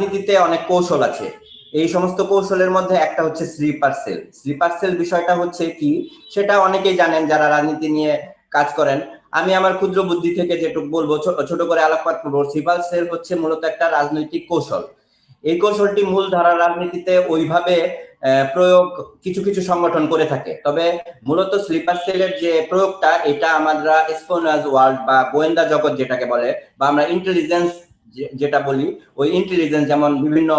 রাজনীতিতে অনেক কৌশল আছে। এই সমস্ত কৌশলের মধ্যে একটা হচ্ছে স্লিপার সেল। স্লিপার সেল বিষয়টা হচ্ছে কি? সেটা অনেকেই জানেন যারা রাজনীতি নিয়ে কাজ করেন। আমি আমার ক্ষুদ্র বুদ্ধি থেকে যেটুকু বলব, ছোট করে আলোকপাত করব স্লিপার সেল হচ্ছে মূলত একটা রাজনৈতিক কৌশল। এই কৌশলটি মূল ধারা রাজনীতিতে ওইভাবে প্রয়োগ কিছু কিছু সংগঠন করে থাকে। তবে মূলত স্লিপার সেলের যে প্রয়োগটা, এটা আমরা স্পোনাজ ওয়ার্ল্ড বা গোয়েন্দা জগৎ যেটাকে বলে, বা আমরা ইন্টেলিজেন্স যেটা বলি, ওই ইন্টেলিজেন্স যেমন বিভিন্ন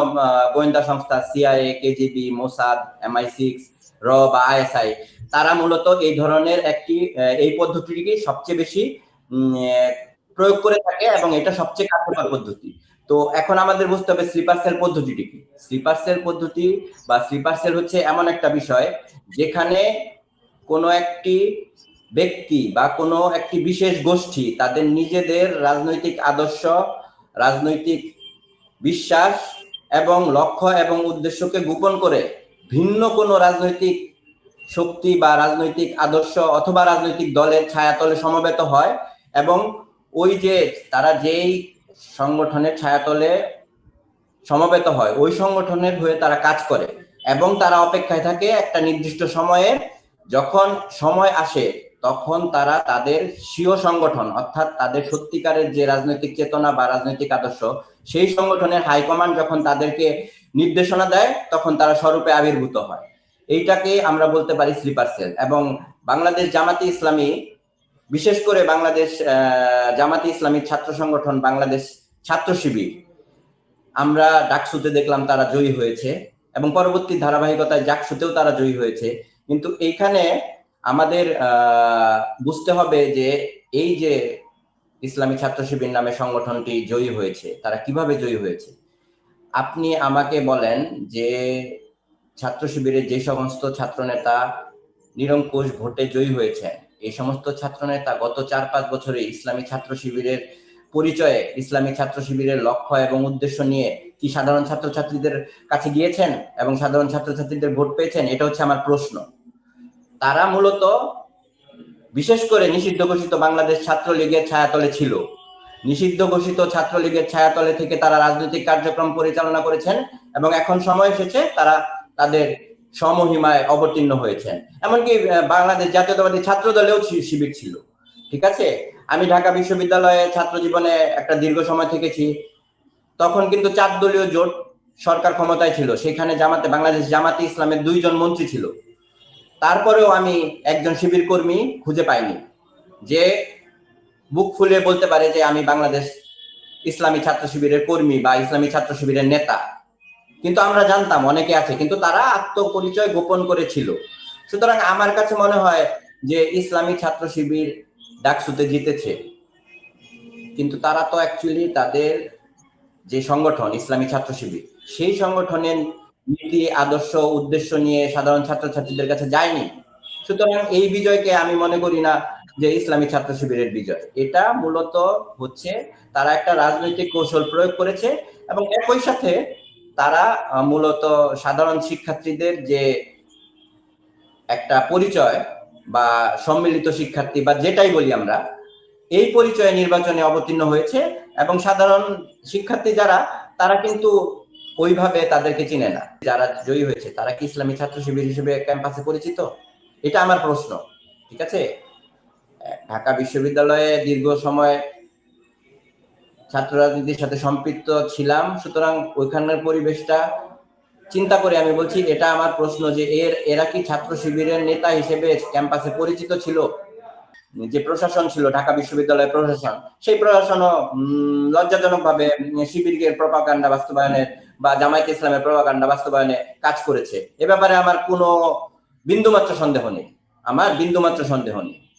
গোয়েন্দা সংস্থা CIA KGB Mossad MI six র বা আইএসআই তারা মূলত এই ধরনের একটি এই পদ্ধতিটিকে সবচেয়ে বেশি প্রয়োগ করে থাকে এবং এটা সবচেয়ে কার্যকর পদ্ধতি। তো এখন আমাদের বুঝতে হবে স্লিপার সেল পদ্ধতিটি কি? স্লিপার সেল পদ্ধতি বা স্লিপার সেল হচ্ছে এমন একটা বিষয় যেখানে কোনো একটি ব্যক্তি বা কোনো একটি বিশেষ গোষ্ঠী তাদের নিজেদের রাজনৈতিক আদর্শ রাজনৈতিক বিশ্বাস এবং লক্ষ্য এবং উদ্দেশ্যকে গোপন করে ভিন্ন কোনো রাজনৈতিক শক্তি বা রাজনৈতিক আদর্শ অথবা রাজনৈতিক দলের ছায়াতলে সমবেত হয় এবং ওই যে তারা যেই সংগঠনের ছায়াতলে সমবেত হয়, ওই সংগঠনের হয়ে তারা কাজ করে এবং তারা অপেক্ষায় থাকে একটা নির্দিষ্ট সময়ে। যখন সময় আসে তখন তারা তাদের স্বীয় সংগঠন, অর্থাৎ তাদের সত্যিকারের যে রাজনৈতিক চেতনা বা রাজনৈতিক আদর্শ, সেই সংগঠনের হাইকমান্ড যখন তাদেরকে নির্দেশনা দেয়, তখন তারা স্বরূপে আবির্ভূত হয়। এইটাকে আমরা বলতে পারি স্লিপার সেল এবং বাংলাদেশ জামাতি ইসলামী, বিশেষ করে বাংলাদেশ জামাতি ইসলামী ছাত্র সংগঠন বাংলাদেশ ছাত্র শিবির, আমরা ডাকসুতে দেখলাম তারা জয়ী হয়েছে এবং পরবর্তী ধারাবাহিকতায় জাকসুতেও তারা জয়ী হয়েছে। কিন্তু এইখানে আমাদের বুঝতে হবে যে এই যে ইসলামী ছাত্র শিবির নামে সংগঠনটি জয়ী হয়েছে, তারা কীভাবে জয়ী হয়েছে? আপনি আমাকে বলেন যে ছাত্র শিবিরের যে সমস্ত ছাত্রনেতা নিরঙ্কুশ ভোটে জয়ী হয়েছেন এই সমস্ত ছাত্রনেতা গত চার পাঁচ বছরে ইসলামী ছাত্র শিবিরের পরিচয়ে, ইসলামী ছাত্র শিবিরের লক্ষ্য এবং উদ্দেশ্য নিয়ে কি সাধারণ ছাত্রছাত্রীদের কাছে গিয়েছেন এবং সাধারণ ছাত্রছাত্রীদের ভোট পেয়েছেন? এটা হচ্ছে আমার প্রশ্ন। তারা মূলত বিশেষ করে নিষিদ্ধ ঘোষিত বাংলাদেশ ছাত্রলীগের ছায়াতলে ছিল। নিষিদ্ধ ঘোষিত ছাত্রলীগের ছায়াতলে থেকে তারা রাজনৈতিক কার্যক্রম পরিচালনা করেছেন এবং এখন সময় এসেছে তারা তাদের সমহিমায় অবতীর্ণ হয়েছেন। এমনকি বাংলাদেশ জাতীয়তাবাদী ছাত্র দলেও শিবির ছিল। ঠিক আছে? আমি ঢাকা বিশ্ববিদ্যালয়ে ছাত্র জীবনে একটা দীর্ঘ সময় থেকেছি। তখন কিন্তু চার দলীয় জোট সরকার ক্ষমতায় ছিল। সেখানে জামাতে, বাংলাদেশ জামাতে ইসলামের দুইজন মন্ত্রী ছিল। তারপরেও আমি একজন শিবির কর্মী খুঁজে পাইনি, যে বুক ফুলে বলতে পারে যে আমি বাংলাদেশ ইসলামী ছাত্র শিবিরের কর্মী বা ইসলামী ছাত্র শিবিরের নেতা। কিন্তু আমরা জানতাম, অনেকে আছে, কিন্তু তারা আত্মপরিচয় গোপন করেছিল। সুতরাং আমার কাছে মনে হয় যে ইসলামী ছাত্র শিবির ডাকসুতে জিতেছে। কিন্তু তারা তো অ্যাকচুয়ালি তাদের যে সংগঠন, ইসলামী ছাত্র শিবির, সেই সংগঠনের নীতি, আদর্শ, উদ্দেশ্য নিয়ে সাধারণ ছাত্রছাত্রীদের কাছে যায়নি। সুতরাং এই বিজয়কে আমি মনে করি না যে ইসলামী ছাত্র শিবিরের বিজয়। এটা মূলত হচ্ছে তারা একটা রাজনৈতিক কৌশল প্রয়োগ করেছে এবং একই সাথে তারা মূলত সাধারণ শিক্ষার্থীদের যে একটা পরিচয় বা সম্মিলিত শিক্ষার্থী বা যেটাই বলি আমরা, এই পরিচয়ে নির্বাচনে অবতীর্ণ হয়েছে এবং সাধারণ শিক্ষার্থী যারা, তারা কিন্তু ওইভাবে তাদেরকে চিনে না। যারা জয়ী হয়েছে, তারা কি ইসলামী ছাত্র শিবির হিসেবে ক্যাম্পাসে পরিচিত? এটা আমার প্রশ্ন, ঠিক আছে? ঢাকা বিশ্ববিদ্যালয়ে দীর্ঘ সময় ছাত্র রাজনীতির সাথে সম্পৃক্ত ছিলাম, সুতরাং ওইখানের পরিবেশটা চিন্তা করে আমি বলছি, এটা আমার প্রশ্ন যে এর, এরা কি ছাত্র শিবিরের নেতা হিসেবে ক্যাম্পাসে পরিচিত ছিল? যে প্রশাসন ছিল, ঢাকা বিশ্ববিদ্যালয়ের প্রশাসন, সেই প্রশাসনও লজ্জাজনকভাবে শিবিরকে প্রপাকাণ্ডা বাস্তবায়নে বা জামায়াতে ইসলামের প্রভাকাণ্ডা বাস্তবায়নে কাজ করেছে। এ ব্যাপারে আমার কোনো বিন্দুমাত্র সন্দেহ নেই। আমার বিন্দুমাত্র সন্দেহ নেই।